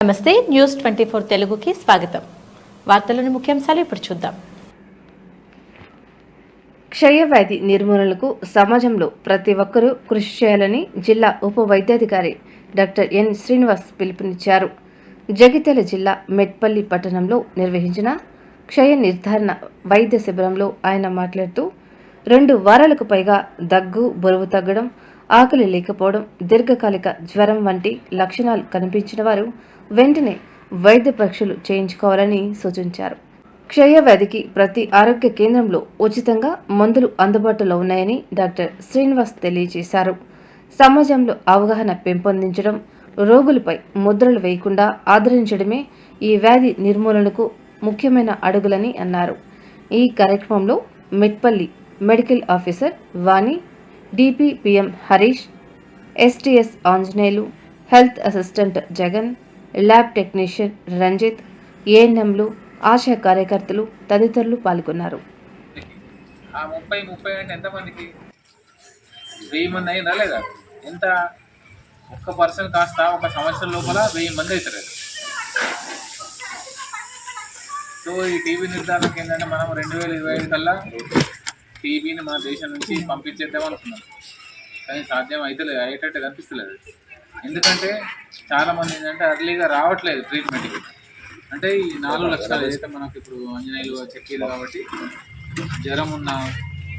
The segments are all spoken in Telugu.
నమస్తే న్యూస్ ట్వంటీ ఫోర్ తెలుగుకి స్వాగతం. వార్తలను ముఖ్యాంశాలు ఇప్పుడు చూద్దాం. క్షయవ్యాధి నిర్మూలనకు సమాజంలో ప్రతి ఒక్కరూ కృషి చేయాలని జిల్లా ఉప వైద్యాధికారి డాక్టర్ ఎన్ శ్రీనివాస్ పిలుపునిచ్చారు. జగిత్యాల జిల్లా మెట్పల్లి పట్టణంలో నిర్వహించిన క్షయ నిర్ధారణ వైద్య శిబిరంలో ఆయన మాట్లాడుతూ రెండు వారాలకు పైగా దగ్గు బరువు తగ్గడం ఆకలి లేకపోవడం దీర్ఘకాలిక జ్వరం వంటి లక్షణాలు కనిపించిన వారు వెంటనే వైద్య పరీక్షలు చేయించుకోవాలని సూచించారు. క్షయవ్యాధికి ప్రతి ఆరోగ్య కేంద్రంలో ఉచితంగా మందులు అందుబాటులో ఉన్నాయని డాక్టర్ శ్రీనివాస్ తెలియజేశారు. సమాజంలో అవగాహన పెంపొందించడం రోగులపై ముద్రలు వేయకుండా ఆదరించడమే ఈ వ్యాధి నిర్మూలనకు ముఖ్యమైన అడుగులని అన్నారు. ఈ కార్యక్రమంలో Metpalli medical officer Vani DPPM Harish STS Anjaneyulu health assistant Jagan lab technician Ranjit ఏఎన్ఎంలు ఆశా కార్యకర్తలు తదితరులు పాల్గొన్నారు. ఆ ముప్పై ముప్పై అంటే ఎంతమందికి? వెయ్యి మంది అయినా లేదా? ఎంత? ఒక్క పర్సన్ కాస్త ఒక సంవత్సరం లోపల వెయ్యి మంది అవుతారు సో ఈ టీవీ నిర్ధారణకి ఏంటంటే మనం రెండు వేల ఇరవై ఐదు కల్లా టీవీని మన దేశం నుంచి పంపించేద్దాం అనుకున్నాం. కానీ సాధ్యం అయితే అయ్యేటట్టు కనిపిస్తలేదు. ఎందుకంటే చాలామంది ఏంటంటే అర్లీగా రావట్లేదు ట్రీట్మెంట్కి అంటే ఈ నాలుగు లక్షలు ఏదైతే మనకు ఇప్పుడు ఆంజనేయులు చెప్పేది కాబట్టి జ్వరం ఉన్నా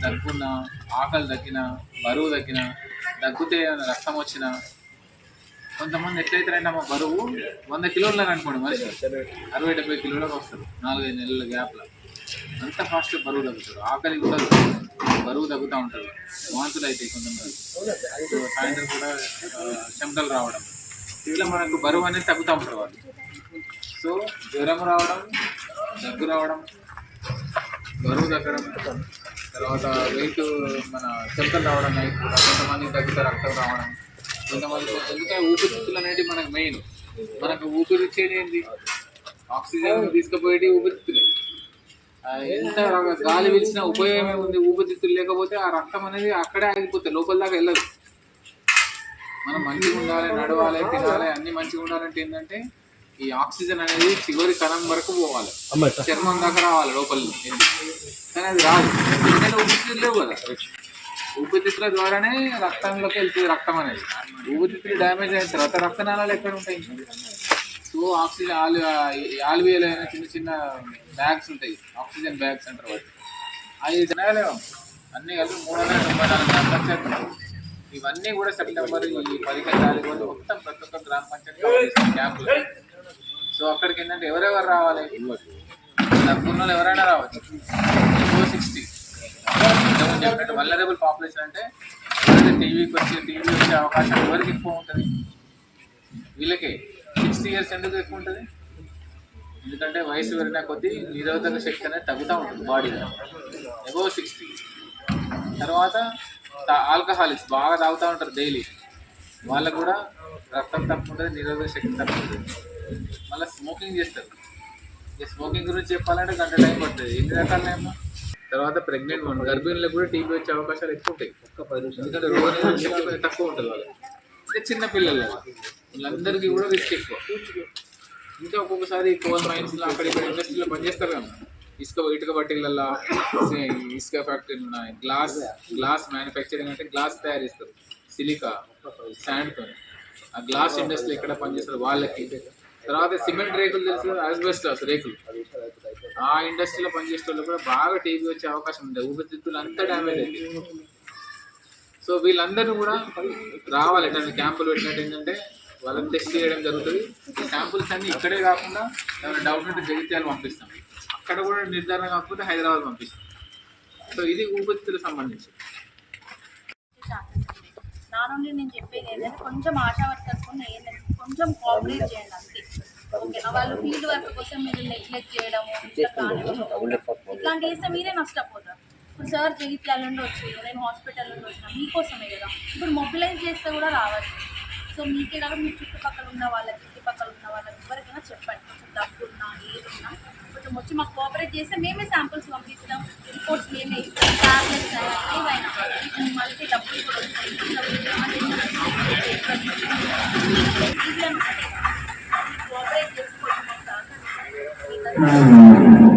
దగ్గున్నా ఆకలి తగ్గిన బరువు తగ్గిన దగ్గుతే ఏమైనా రక్తం వచ్చిన కొంతమంది ఎట్లయితారంటే మా బరువు వంద కిలోలు అనుకోండి మనిషి. అరవై డెబ్బై కిలోలకు వస్తారు నాలుగైదు నెలల గ్యాప్లో అంత ఫాస్ట్ బరువు తగ్గుతారు ఆకలి కూడా బరువు తగ్గుతూ ఉంటారు వాంతులు అవుతాయి కొంతమంది. సాయంత్రం కూడా చెమటలు రావడం. ఇట్లా మనకు బరువు అనేది తగ్గుతూ ఉంటారు వాళ్ళు. సో జ్వరం రావడం దగ్గు రావడం బరువు తగ్గడం తర్వాత వెయిట్ మన చెమటలు రావడం నైట్ కూడా కొంతమంది తగ్గుతా రక్తం రావడం. కొంతమంది ఎందుకంటే ఊపిరితిత్తులు అనేది మనకు మెయిన్ మనకు ఊపిరిచ్చేది ఏంటి ఆక్సిజన్ తీసుకుపోయేది ఊపిరితిత్తులే. ఎంత గాలి పీల్చినా ఉపయోగం ఏముంది ఊపిరితిత్తులు లేకపోతే ఆ రక్తం అనేది అక్కడే ఆగిపోతుంది లోపల దాకా వెళ్ళదు. మనం మంచిగా ఉండాలి నడవాలి తినాలి అన్ని మంచిగా ఉండాలంటే ఏంటంటే ఈ ఆక్సిజన్ అనేది చివరి కణం వరకు పోవాలి. చర్మం దాకా రావాలి లోపల. కానీ అది రాదు. ఎందుకంటే ఊపిరితిత్తులు లేవు కదా. ఊపిరితిత్తుల ద్వారానే రక్తంలోకి వెళ్తుంది రక్తం అనేది. ఊపిరితిత్తులు డ్యామేజ్ అయిన తర్వాత రక్తనాళాలు ఎక్కడ ఉంటాయి? సో ఆక్సిజన్ ఆలు ఆల్వియల్ అయిన చిన్న చిన్న బ్యాగ్స్ ఉంటాయి. ఆక్సిజన్ బ్యాగ్స్ అంటారు వాటి అవి తినగలేము అన్నీ కలిపి మూడు వందల తొంభై నాలుగు గ్రామ పంచాయతీ ఇవన్నీ కూడా సెప్టెంబర్ ఈ పదిహేను తారీఖు వరకు మొత్తం ప్రతి ఒక్క గ్రామ పంచాయతీ క్యాంపులు సో అక్కడికి ఏంటంటే ఎవరెవరు రావాలి? డబ్బున్న వాళ్ళు ఎవరైనా రావచ్చు. ఫోర్ సిక్స్టీ చెప్పినట్టు వల్లరబుల్ పాపులేషన్ అంటే టీవీకి వచ్చి టీవీ వచ్చే అవకాశం ఎవరికి ఎక్కువ ఉంటుంది? వీళ్ళకే. సిక్స్టీ ఇయర్స్ ఎందుకు ఎక్కువ ఉంటుంది ఎందుకంటే వయసు పెరిగిన కొద్దీ నిరోధక శక్తి అనేది తగ్గుతూ ఉంటుంది బాడీలో. ఎబో సిక్స్టీ తర్వాత ఆల్కహాలిక్స్ బాగా తాగుతూ ఉంటారు డైలీ వాళ్ళకు కూడా రక్తం తక్కువ ఉంటుంది నిరోధక శక్తి తక్కువ ఉంటుంది. మళ్ళీ స్మోకింగ్ చేస్తారు. ఈ స్మోకింగ్ గురించి చెప్పాలంటే గంట టైం పడుతుంది. ఎన్ని రకాలేమో తర్వాత ప్రెగ్నెంట్ వన్ గర్భిణీలకు కూడా టీబీ వచ్చే అవకాశాలు ఎక్కువ ఉంటాయి ఎందుకంటే రోజు తక్కువ ఉంటుంది వాళ్ళకి. అంటే చిన్న పిల్లలు. వీళ్ళందరికీ కూడా రిస్క్ ఎక్కువ. ఇంకా ఒక్కొక్కసారి కోల్ మైన్స్లో అక్కడ ఇక్కడ ఇండస్ట్రీలో పనిచేస్తారు కదా. ఇసుక ఇటుక బట్టీలల్లో ఇసుక ఫ్యాక్టరీలు ఉన్నాయి. గ్లాస్ గ్లాస్ మ్యానుఫ్యాక్చరింగ్ అంటే గ్లాస్ తయారు చేస్తారు. సిలికా శాండ్తో ఆ గ్లాస్ ఇండస్ట్రీ ఎక్కడ పనిచేస్తారు వాళ్ళకి. తర్వాత సిమెంట్ రేకులు తెలుసు ఆస్బెస్టాస్ రేకులు. ఆ ఇండస్ట్రీలో పనిచేసే వాళ్ళు కూడా బాగా టీవీ వచ్చే అవకాశం ఉంది. ఊపిరితిత్తులు అంతా డ్యామేజ్ అయింది సో వీళ్ళందరూ కూడా రావాలి ఎట్లా క్యాంపులు పెట్టినట్టు ఏంటంటే వాళ్ళని టెస్ట్ చేయడం జరుగుతుంది. శాంపుల్స్ అన్ని ఇక్కడే కాకుండా ఏమైనా డౌట్ ఉంటే జగిత్యాలు పంపిస్తాం. అక్కడ కూడా నిర్ధారణ కాకపోతే హైదరాబాద్ పంపిస్తాం. సో ఇది ఊపిరితిత్తులకు సంబంధించి. నా నుండి నేను చెప్పేది ఏంటంటే కొంచెం ఆశా వర్కర్స్ కూడా ఏంటంటే కొంచెం కోఆపరేట్ చేయండి అంతే. ఓకేనా వాళ్ళు ఫీల్డ్ వర్క్ కోసం మీరు నెగ్లెక్ట్ చేయడము ఇట్లా ఇట్లాంటి వేస్తే మీరే నష్టపోతారు. ఇప్పుడు సార్ జగిత్యాల నుండి వచ్చి నేను హాస్పిటల్ నుండి వచ్చిన మీకోసమే కదా. ఇప్పుడు మొబిలైజ్ చేస్తే కూడా రావచ్చు. సో మీకే కాదు మీ చుట్టుపక్కల ఉన్న వాళ్ళకి చుట్టుపక్కల ఉన్న వాళ్ళకి ఎవరికైనా చెప్పండి. కొంచెం డబ్బున్నా ఉన్నా ఏది ఉన్నా కొంచెం వచ్చి మాకు కోఆపరేట్ చేస్తే మేమే శాంపుల్స్ పంపిస్తాం. రిపోర్ట్స్ మేమే ఇస్తాం. టాబ్లెట్స్ ఏవైనా మళ్ళీ డబ్బులు కూడా వస్తాయి. కోఆపరేట్ అందరికీ